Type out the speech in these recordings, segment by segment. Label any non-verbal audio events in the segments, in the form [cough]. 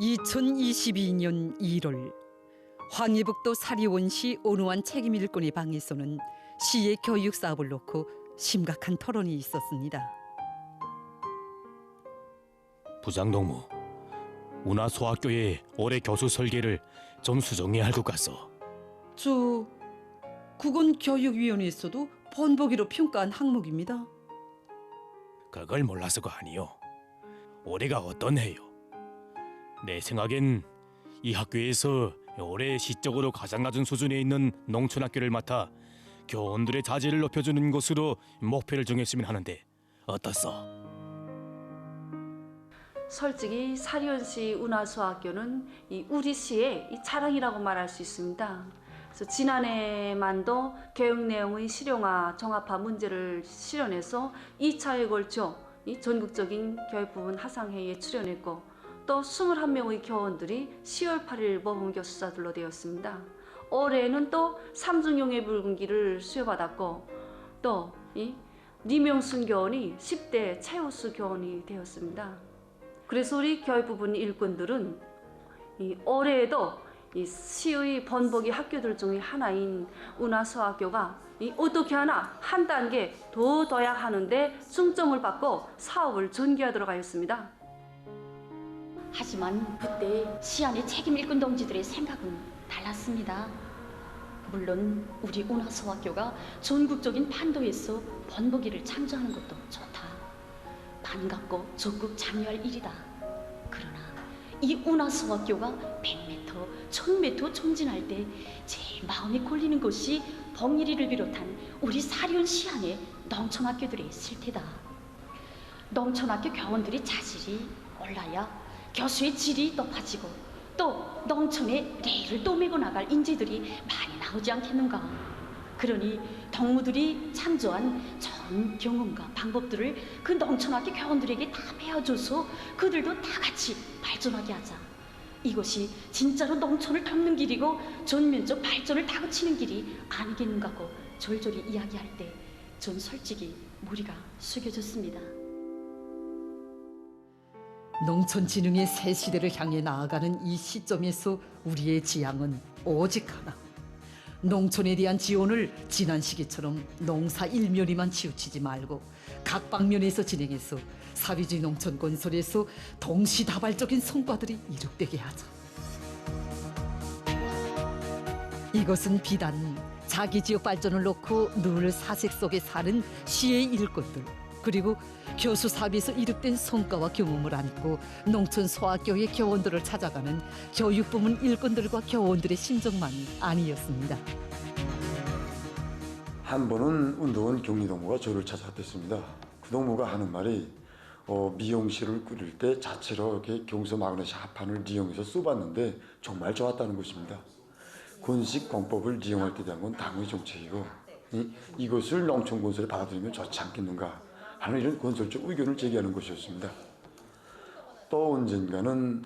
2022년 1월 황해북도 사리원시 온우한 책임 일꾼의 방에서는 시의 교육 사업을 놓고 심각한 토론이 있었습니다. 부장동무 운하 소학교의 올해 교수 설계를 좀 수정해야 할것 같소. 저 그건 교육위원회에서도 번복이로 평가한 항목입니다. 그걸 몰라서가 아니요. 올해가 어떤 해요? 내 생각엔 이 학교에서 올해 시적으로 가장 낮은 수준에 있는 농촌 학교를 맡아 교원들의 자질을 높여주는 것으로 목표를 정했으면 하는데 어떻소? 솔직히 사리원시 운하수학교는 이 우리 시의 이 자랑이라고 말할 수 있습니다. 그래서 지난해만도 교육 내용의 실용화, 정합화 문제를 실현해서 2차에 걸쳐 이 전국적인 교육 부분 하상회의에 출연했고 또 21명의 교원들이 10월 8일 모범 교수자들로 되었습니다. 올해는 또 삼중용해 붉은기를 수여받았고 또 이 리명순 교원이 10대 최우수 교원이 되었습니다. 그래서 우리 교육부분 일꾼들은 이 올해에도 이 시의 번복이 학교들 중에 하나인 운하수학교가 이 어떻게 하나 한 단계 더 도약하는데 중점을 받고 사업을 전개하도록 하였습니다. 하지만 그때 시안의 책임 일꾼 동지들의 생각은 달랐습니다. 물론 우리 운하서학교가 전국적인 판도에서 번복이를 창조하는 것도 좋다. 반갑고 적극 참여할 일이다. 그러나 이 운하서학교가 100m, 1000m 총진할 때 제일 마음이 걸리는 것이 벙일이를 비롯한 우리 사리온 시안의 농촌학교들이 있을 테다. 농촌학교 교원들이 자질이 올라야 교수의 질이 높아지고 또 농촌에 레일을 떠매고 나갈 인재들이 많이 나오지 않겠는가. 그러니 동무들이 창조한 좋은 경험과 방법들을 그 농촌학교 교원들에게 다 배워줘서 그들도 다 같이 발전하게 하자. 이것이 진짜로 농촌을 돕는 길이고 전면적 발전을 다그치는 길이 아니겠는가고 졸졸이 이야기할 때 전 솔직히 머리가 숙여졌습니다. 농촌진흥의 새 시대를 향해 나아가는 이 시점에서 우리의 지향은 오직 하나. 농촌에 대한 지원을 지난 시기처럼 농사 일면에만 치우치지 말고 각 방면에서 진행해서 사회주의 농촌 건설에서 동시다발적인 성과들이 이룩되게 하자. 이것은 비단 자기 지역 발전을 놓고 늘 사색 속에 사는 시의 일꾼들 그리고 교수 사업에서 이룩된 성과와 경험을 안고 농촌 소학교의 교원들을 찾아가는 교육부문 일꾼들과 교원들의 심정만이 아니었습니다. 한 번은 운동원 경리동무가 저를 찾아왔댔습니다. 그 동무가 하는 말이 어, 미용실을 꾸릴 때 자체로 이렇게 경소 마그네시 합판을 이용해서 써봤는데 정말 좋았다는 것입니다. 건식 공법을 이용할 때 대한 건 당의 정책이고 이, 이것을 농촌 건설에 받아들이면 좋지 않겠는가 하는 이런 건설적 의견을 제기하는 것이었습니다. 또 언젠가는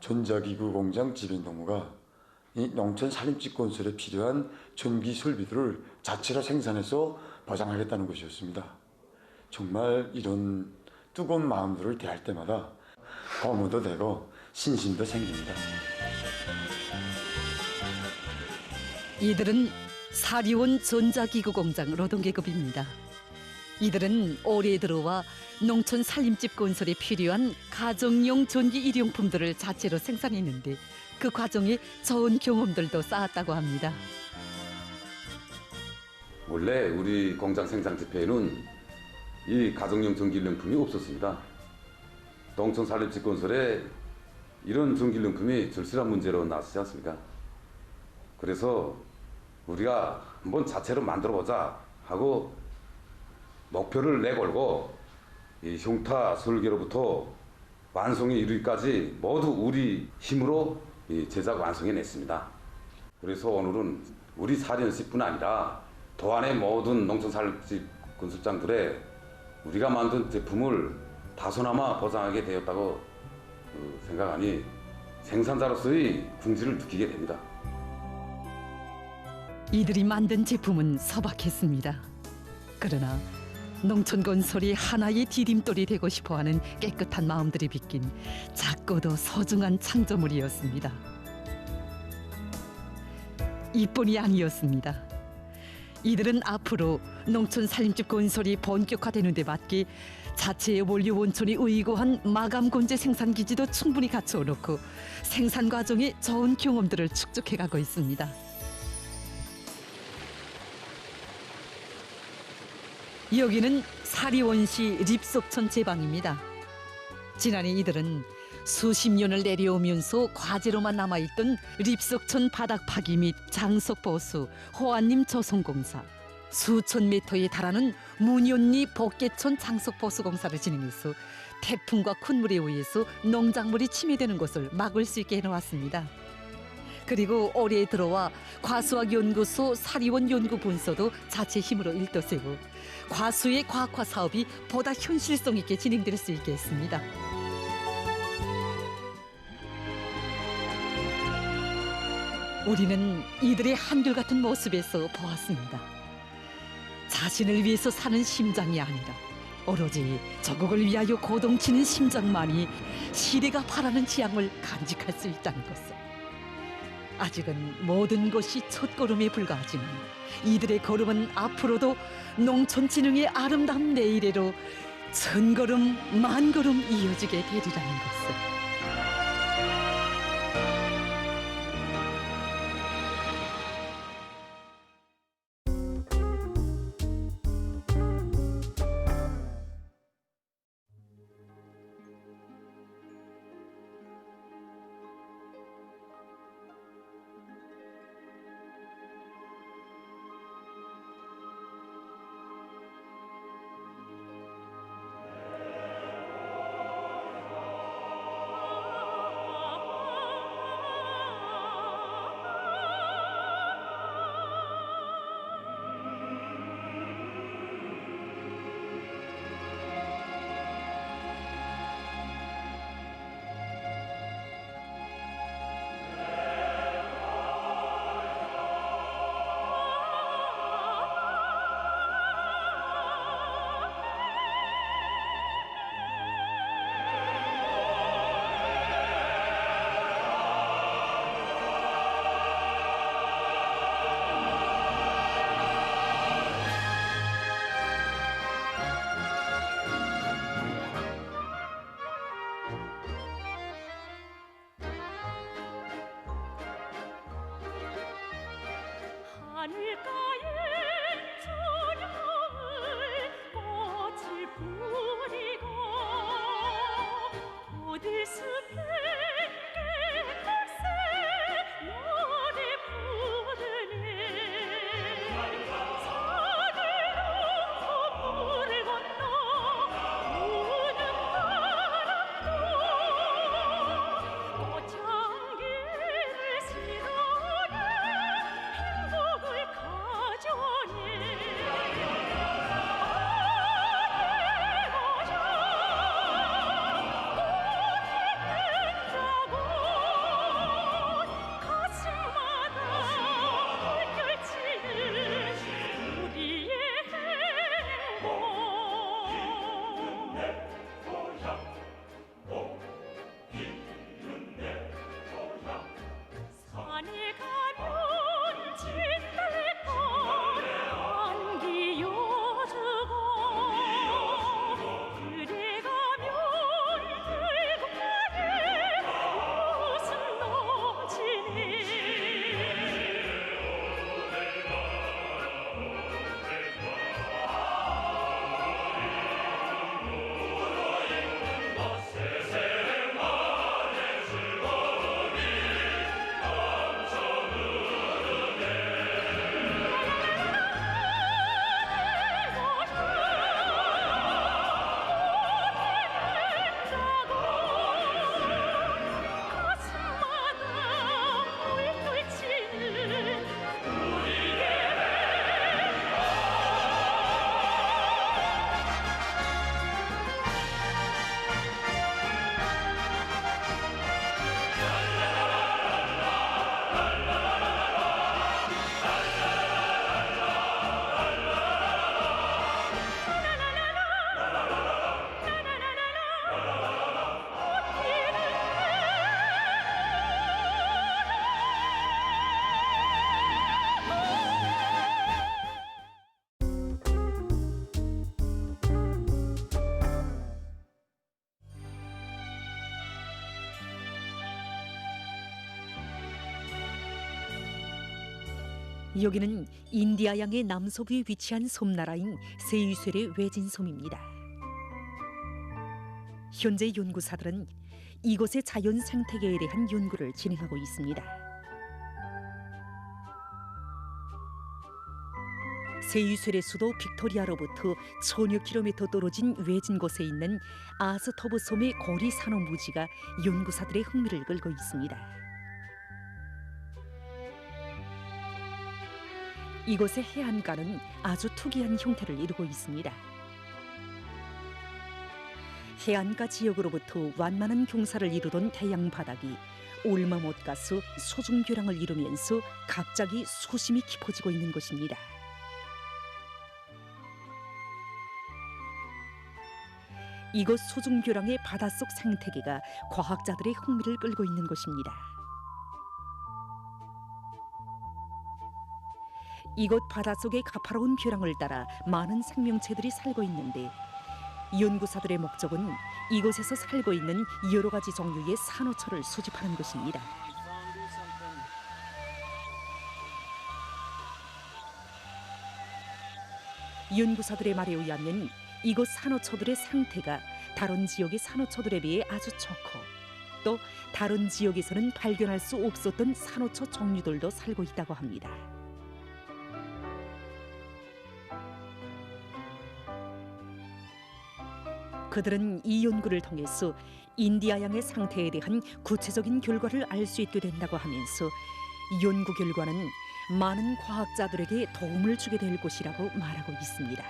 전자기구 공장 지빈 동무가 이 농촌 산림집 건설에 필요한 전기 설비들을 자체로 생산해서 보장하겠다는 것이었습니다. 정말 이런 뜨거운 마음들을 대할 때마다 고무도 되고 신심도 생깁니다. 이들은 사리온 전자기구 공장 노동계급입니다. 이들은 올해 들어와 농촌 살림집 건설에 필요한 가정용 전기 일용품들을 자체로 생산했는데 그 과정에 좋은 경험들도 쌓았다고 합니다. 원래 우리 공장 생산 지표에는 이 가정용 전기용품이 없었습니다. 농촌 산림집 건설에 이런 전기용품이 절실한 문제로 나서지 않습니까? 그래서 우리가 한번 자체로 만들어 보자 하고 목표를 내걸고 이 흉타 설계로부터 완성에 이르기까지 모두 우리 힘으로 이 제작 완성해 냈습니다. 그래서 오늘은 우리 사리연시뿐 아니라 도안의 모든 농촌 산림집 건설장들의 우리가 만든 제품을 다소나마 보장하게 되었다고 그 생각하니 생산자로서의 궁지를 느끼게 됩니다. 이들이 만든 제품은 소박했습니다. 그러나 농촌 건설이 하나의 디딤돌이 되고 싶어하는 깨끗한 마음들이 빚긴 작고도 소중한 창조물이었습니다. 이뿐이 아니었습니다. 이들은 앞으로 농촌 살림집 건설이 본격화되는 데 맞게 자체의 원료 원촌이 의고한 마감 건재 생산 기지도 충분히 갖추어 놓고 생산 과정의 좋은 경험들을 축적해 가고 있습니다. 여기는 사리원시 립속촌 제방입니다. 지난해 이들은 수십 년을 내려오면서 과제로만 남아있던 립속촌 바닥 파기 및 장속 보수, 호환림 조성공사, 수천 미터에 달하는 문연리 복개촌 장속 보수 공사를 진행해서 태풍과 큰 물에 의해서 농작물이 침해되는 것을 막을 수 있게 해놓았습니다. 그리고 올해 들어와 과수학 연구소 사리원 연구 분서도 자체 힘으로 일떠세고 과수의 과학화 사업이 보다 현실성 있게 진행될 수 있게 했습니다. 우리는 이들의 한결같은 모습에서 보았습니다. 자신을 위해서 사는 심장이 아니라 오로지 저국을 위하여 고동치는 심장만이 시대가 바라는 지향을 간직할 수 있다는 것을. 아직은 모든 것이 첫걸음에 불과하지만 이들의 걸음은 앞으로도 농촌 진흥의 아름다운 내일에로 천 걸음 만 걸음 이어지게 되리라는 것을. 여기는 인디아양의 남서부에 위치한 섬나라인 세유셀의 외진섬입니다. 현재 연구사들은 이곳의 자연 생태계에 대한 연구를 진행하고 있습니다. 세유셀의 수도 빅토리아로부터 천여 킬로미터 떨어진 외진 곳에 있는 아스터브 섬의 거리 산호 무지가 연구사들의 흥미를 끌고 있습니다. 이곳의 해안가는 아주 특이한 형태를 이루고 있습니다. 해안가 지역으로부터 완만한 경사를 이루던 태양 바닥이 올마 못 가서 소중교량을 이루면서 갑자기 소심이 깊어지고 있는 것입니다. 이곳 소중교량의 바닷속 생태계가 과학자들의 흥미를 끌고 있는 것입니다. 이곳 바닷속의 가파로운 벼랑을 따라 많은 생명체들이 살고 있는데 연구사들의 목적은 이곳에서 살고 있는 여러 가지 종류의 산호초를 수집하는 것입니다. 연구사들의 말에 의하면 이곳 산호초들의 상태가 다른 지역의 산호초들에 비해 아주 좋고 또 다른 지역에서는 발견할 수 없었던 산호초 종류들도 살고 있다고 합니다. 그들은 이 연구를 통해서 인디아 양의 상태에 대한 구체적인 결과를 알 수 있게 된다고 하면서 연구 결과는 많은 과학자들에게 도움을 주게 될 것이라고 말하고 있습니다.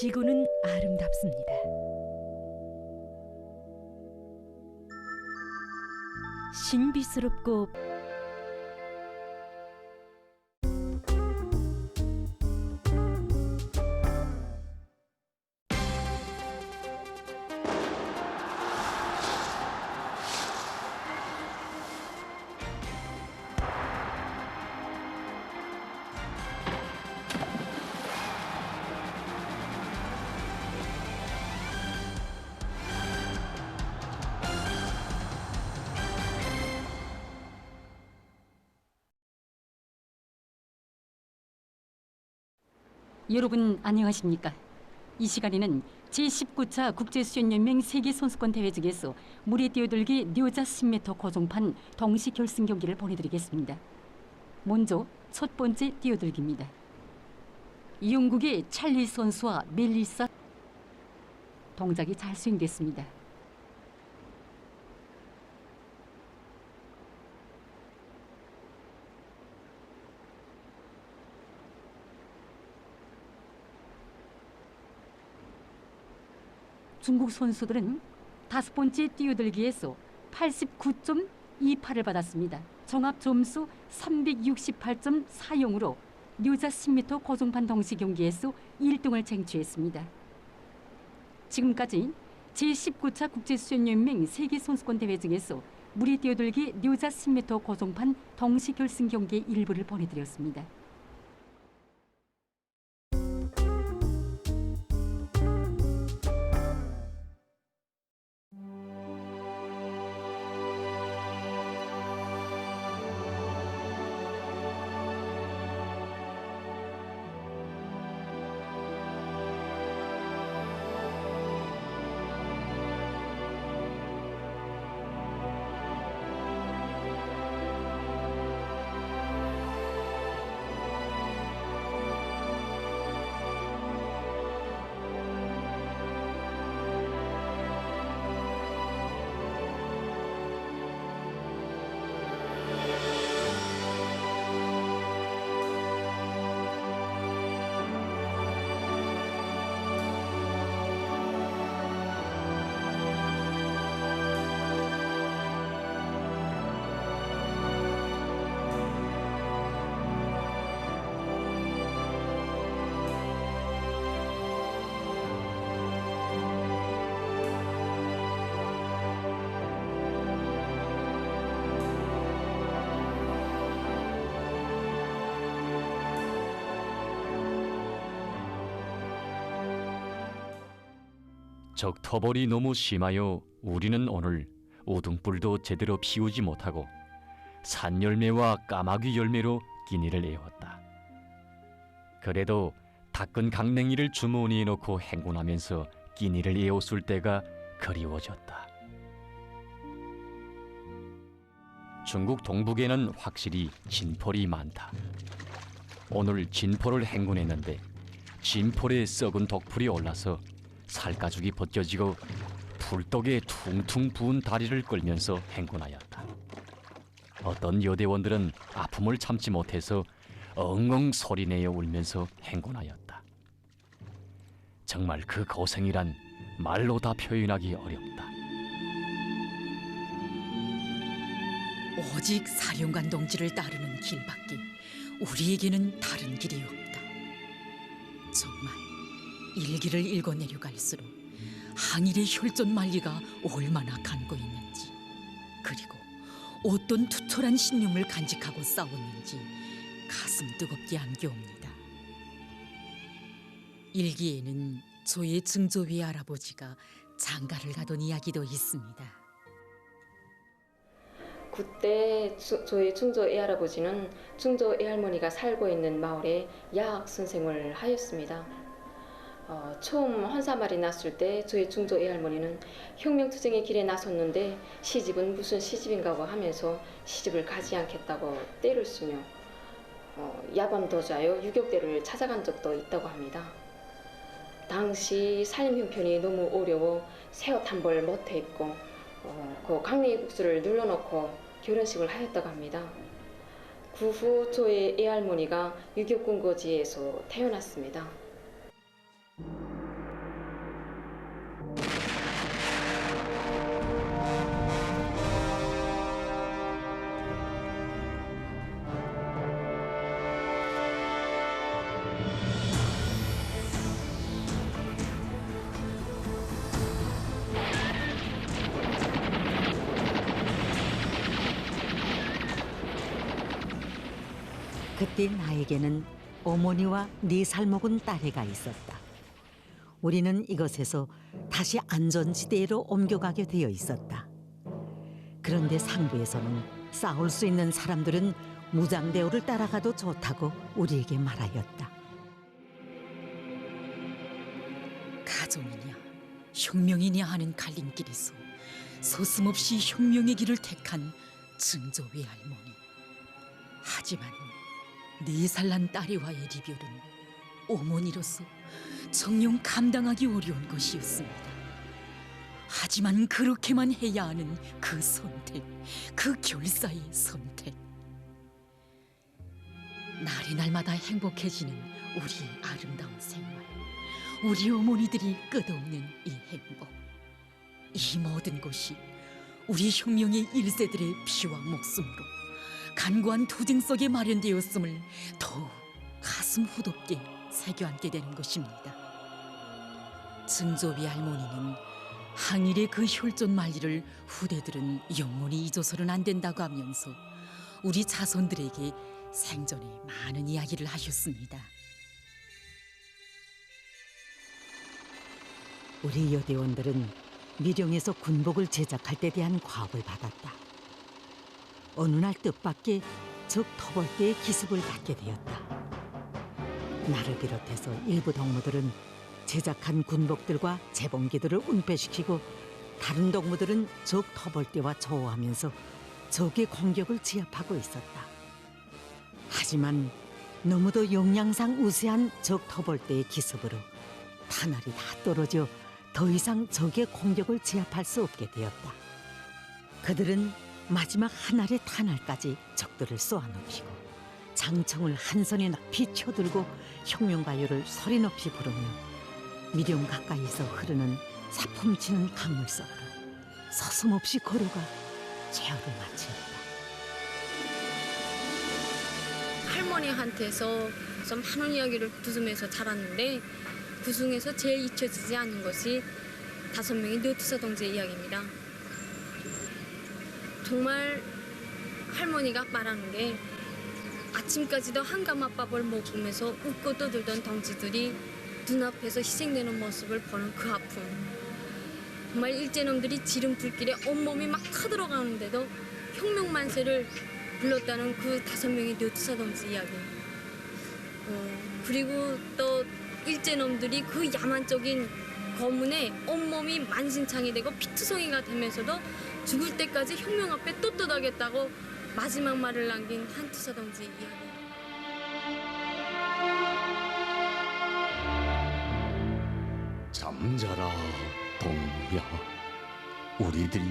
지구는 아름답습니다. 신비스럽고 여러분 안녕하십니까? 이 시간에는 제19차 국제수영연맹 세계선수권 대회 중에서 물에 뛰어들기 뇨자 10m 고정판 동시 결승 경기를 보내드리겠습니다. 먼저 첫 번째 뛰어들기입니다. 영국의 찰리 선수와 멜리사 동작이 잘 수행됐습니다. 중국 선수들은 다섯 번째 뛰어들기에서 89.28을 받았습니다. 종합 점수 368.40으로 뇨자 10m 고정판 동시 경기에서 1등을 쟁취했습니다. 지금까지 제19차 국제수영연맹 세계선수권 대회 중에서 물에 뛰어들기 뇨자 10m 고정판 동시 결승 경기 일부를 보내드렸습니다. 적 터벌이 너무 심하여 우리는 오늘 우등불도 제대로 피우지 못하고 산 열매와 까마귀 열매로 끼니를 애웠다. 그래도 닦은 강냉이를 주머니에 넣고 행군하면서 끼니를 애웠을 때가 그리워졌다. 중국 동북에는 확실히 진폴이 많다. 오늘 진폴을 행군했는데 진폴에 썩은 독풀이 올라서 살가죽이 벗겨지고 풀떡에 퉁퉁 부은 다리를 끌면서 행군하였다. 어떤 여대원들은 아픔을 참지 못해서 엉엉 소리내어 울면서 행군하였다. 정말 그 고생이란 말로 다 표현하기 어렵다. 오직 사령관 동지를 따르는 길밖에 우리에게는 다른 길이 없다. 정말 일기를 읽어 내려갈수록 항일의 혈전 만리가 얼마나 간고 있는지 그리고 어떤 투철한 신념을 간직하고 싸웠는지 가슴 뜨겁게 안겨옵니다. 일기에는 조의 증조 외할아버지가 장가를 가던 이야기도 있습니다. 그때 주- 저희 충조 애할아버지는 충조 애할머니가 살고 있는 마을에 야학 선생을 하였습니다. 어, 처음 헌사말이 났을 때 저희 충조 애 할머니는 혁명투쟁의 길에 나섰는데 시집은 무슨 시집인가고 하면서 시집을 가지 않겠다고 때를 쓰며 어, 야밤 도자요 유격대를 찾아간 적도 있다고 합니다. 당시 살림 형편이 너무 어려워 새옷 한 벌 못해 입고 어, 그 강냉이 국수를 눌러놓고 결혼식을 하였다고 합니다. 그 후 저의 애할머니가 유격군거지에서 태어났습니다. 그때 나에게는 어머니와 네 살 먹은 딸애가 있었다. 우리는 이것에서 다시 안전지대로 옮겨가게 되어 있었다. 그런데 상부에서는 싸울 수 있는 사람들은 무장대우를 따라가도 좋다고 우리에게 말하였다. 가정이냐 혁명이냐 하는 갈림길에서 서슴없이 혁명의 길을 택한 증조 외할머니 하지만 네살난 딸이와의 리별은 어머니로서 정녕 감당하기 어려운 것이었습니다. 하지만 그렇게만 해야 하는 그 선택 그 결사의 선택. 날이 날마다 행복해지는 우리의 아름다운 생활 우리 어머니들이 끝없는 이 행복. 이 모든 것이 우리 혁명의 일세들의 피와 목숨으로 간고한 투쟁 속에 마련되었음을 더욱 가슴 후덥게 새겨안게 되는 것입니다. 증조비 할머니는 항일의 그 혈전 만리를 후대들은 영원히 잊어서는 안 된다고 하면서 우리 자손들에게 생전에 많은 이야기를 하셨습니다. 우리 여대원들은 미령에서 군복을 제작할 때 대한 과업을 받았다. 어느 날 뜻밖의 적 터벌대의 기습을 받게 되었다. 나를 비롯해서 일부 동무들은 제작한 군복들과 재봉기들을 은폐시키고 다른 동무들은 적 터벌대와 조우하면서 적의 공격을 제압하고 있었다. 하지만 너무도 용량상 우세한 적 터벌대의 기습으로 탄알이 다 떨어져 더 이상 적의 공격을 제압할 수 없게 되었다. 그들은 마지막 한 알의 탄알까지 적들을 쏘아넘기고 장청을 한 손에 높이 쳐들고 혁명가요를 소리 높이 부르며 미령 가까이서 흐르는 사품치는 강물 속으로 서슴없이 걸어가 제어를 마쳤다. 할머니한테서 좀 많은 이야기를 들으면서 자랐는데 그 중에서 제일 잊혀지지 않는 것이 다섯 명의 뇌투사 동지의 이야기입니다. 정말 할머니가 말하는 게 아침까지도 한가마밥을 먹으면서 웃고 떠들던 동지들이 눈앞에서 희생되는 모습을 보는 그 아픔 정말 일제놈들이 지름불길에 온몸이 막 타들어가는데도 혁명 만세를 불렀다는 그 다섯 명의 뇌투사동지 이야기. 어, 그리고 또 일제놈들이 그 야만적인 거문에 온몸이 만신창이 되고 피투성이가 되면서도 죽을 때까지 혁명 앞에 떳떳하겠다고 마지막 말을 남긴 한투사동지 이야기. 잠자라 동무야. 우리들이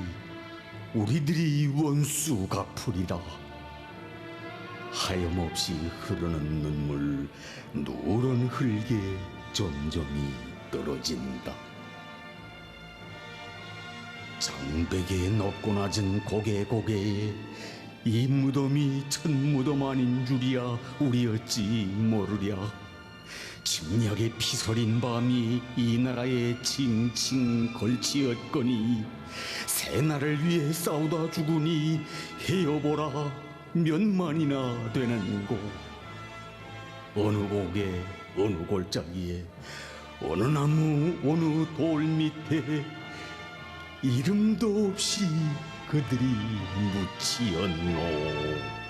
우리들이 원수 갚으리라. 하염없이 흐르는 눈물 누런 흙에 점점이 떨어진다 장백의 높고 낮은 고개 고개에 이 무덤이 첫 무덤 아닌 줄이야 우리 어찌 모르랴. 침략의 피서린 밤이 이 나라에 칭칭 걸치었거니 새날을 위해 싸우다 죽으니 헤어보라 몇 만이나 되는고. 어느 곡에 어느 골짜기에 어느 나무 어느 돌 밑에 이름도 없이 그들이 묻히었노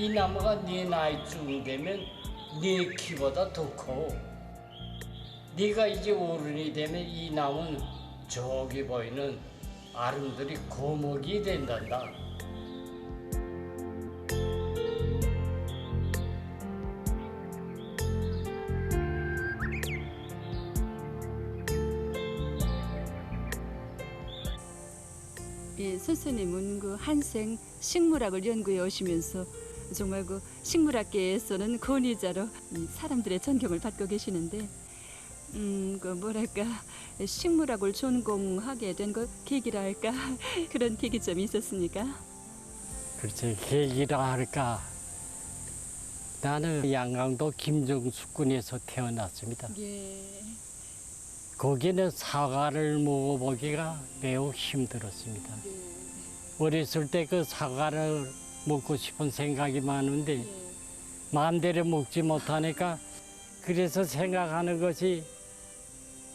이 나무가 네 나이쯤 되면 네 키보다 더 커. 네가 이제 어른이 되면 이 나무는 저기 보이는 아름드리 고목이 된단다. 예, 선생님은 그 한생 식물학을 연구해 오시면서 정말 그 식물학계에서는 권위자로 이 사람들의 존경을 받고 계시는데 음, 그 뭐랄까 식물학을 전공하게 된그 계기라 할까 [laughs] 그런 계기점이 있었습니까? 글쎄 계기라 할까. 나는 양강도 김정수군에서 태어났습니다. 예. 거기는 사과를 먹어보기가 매우 힘들었습니다. 어렸을 때 그 사과를 먹고 싶은 생각이 많은데 마음대로 먹지 못하니까 그래서 생각하는 것이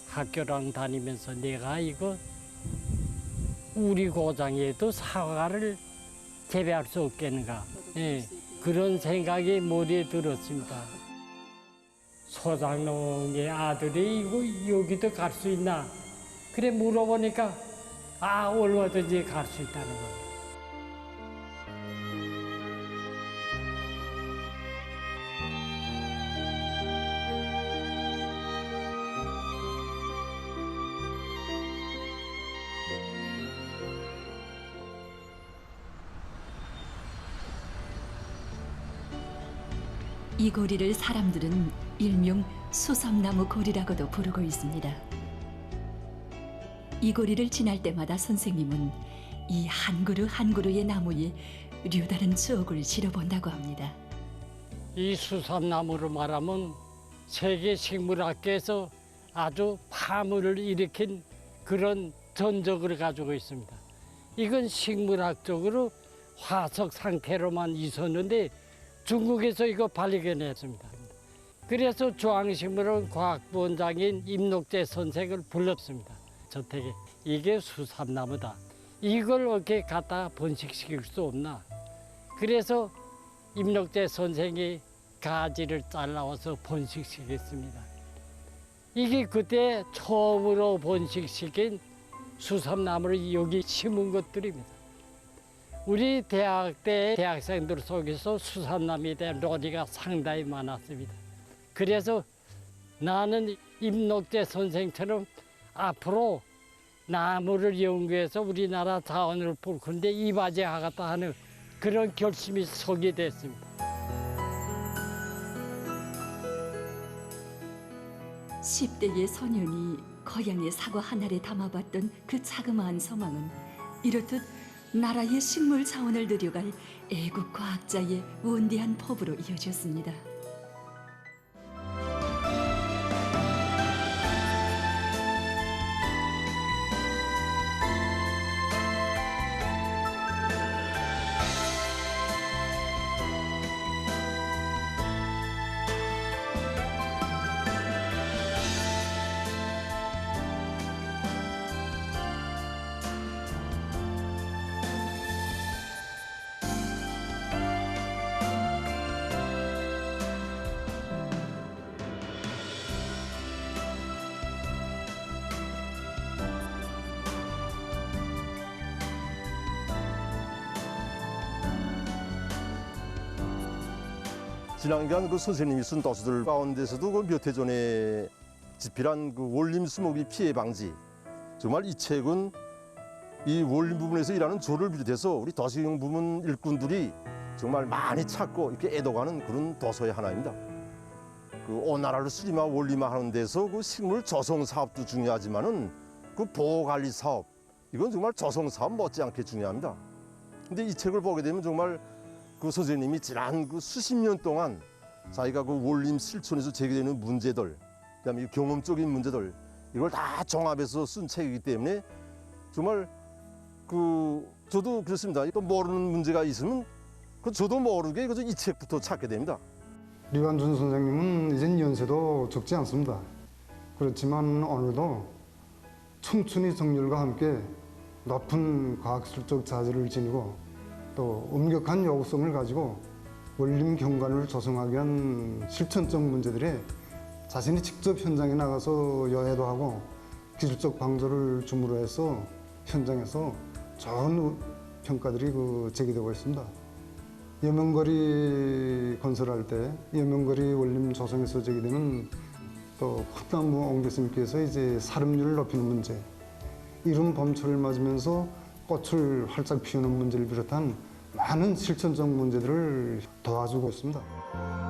학교랑 다니면서 내가 이거 우리 고장에도 사과를 재배할 수 없겠는가 예, 그런 생각이 머리에 들었습니다. 소장농의 아들이 이거 여기도 갈 수 있나? 그래 물어보니까 아 얼마든지 갈 수 있다는 겁니다. 이 고리를 사람들은 일명 수삼나무 고리라고도 부르고 있습니다. 이 고리를 지날 때마다 선생님은 이 한 그루 한 그루의 나무에 류다른 추억을 실어본다고 합니다. 이 수삼나무로 말하면 세계 식물학계에서 아주 파문을 일으킨 그런 전적을 가지고 있습니다. 이건 식물학적으로 화석 상태로만 있었는데 중국에서 이거 발견했습니다. 그래서 중앙식물원 과학부원장인 임록재 선생을 불렀습니다. 저택에 이게 수삼나무다. 이걸 어떻게 갖다 번식시킬 수 없나? 그래서 임록재 선생이 가지를 잘라와서 번식시켰습니다. 이게 그때 처음으로 번식시킨 수삼나무를 여기 심은 것들입니다. 우리 대학 때 대학생들 속에서 수삼나무에 대한 논의가 상당히 많았습니다. 그래서 나는 임록재 선생처럼 앞으로 나무를 연구해서 우리나라 자원을 볼 건데 이바지하겠다 하는 그런 결심이 서게 됐습니다. 십대의 소년이 거양의 사과 한 알에 담아봤던 그 자그마한 소망은 이렇듯 나라의 식물 자원을 늘려갈 애국 과학자의 원대한 포부로 이어졌습니다. 지난간 그 선생님이 쓴 도서들 가운데서도 그 몇 해 전에 집필한 그 원림 수목이 피해 방지 정말 이 책은 이 원림 부분에서 일하는 조를 비롯해서 우리 도서경 부문 일꾼들이 정말 많이 찾고 이렇게 애도가는 그런 도서의 하나입니다. 그 오나라를 수림화 원림화 하는 데서 그 식물 조성 사업도 중요하지만은 그 보호 관리 사업 이건 정말 조성 사업 못지않게 중요합니다. 근데 이 책을 보게 되면 정말 그 선생님이 지난 그 수십 년 동안 자기가 그 원림 실천에서 제기되는 문제들, 그다음에 이 경험적인 문제들 이걸 다 종합해서 쓴 책이기 때문에 정말 그 저도 그렇습니다. 또 모르는 문제가 있으면 그 저도 모르게 그저 이 책부터 찾게 됩니다. 리완준 선생님은 이젠 연세도 적지 않습니다. 그렇지만 오늘도 청춘의 정열과 함께 높은 과학술적 자질을 지니고 또 엄격한 요구성을 가지고 원림 경관을 조성하기 위한 실천적 문제들에 자신이 직접 현장에 나가서 여해도 하고 기술적 방조를 줌으로 해서 현장에서 좋은 평가들이 그 제기되고 있습니다. 여명거리 건설할 때 여명거리 원림 조성에서 제기되는 또 콩나무 옹교수님께서 이제 사름률을 높이는 문제 이른 봄철을 맞으면서 꽃을 활짝 피우는 문제를 비롯한 많은 실천적 문제들을 도와주고 있습니다.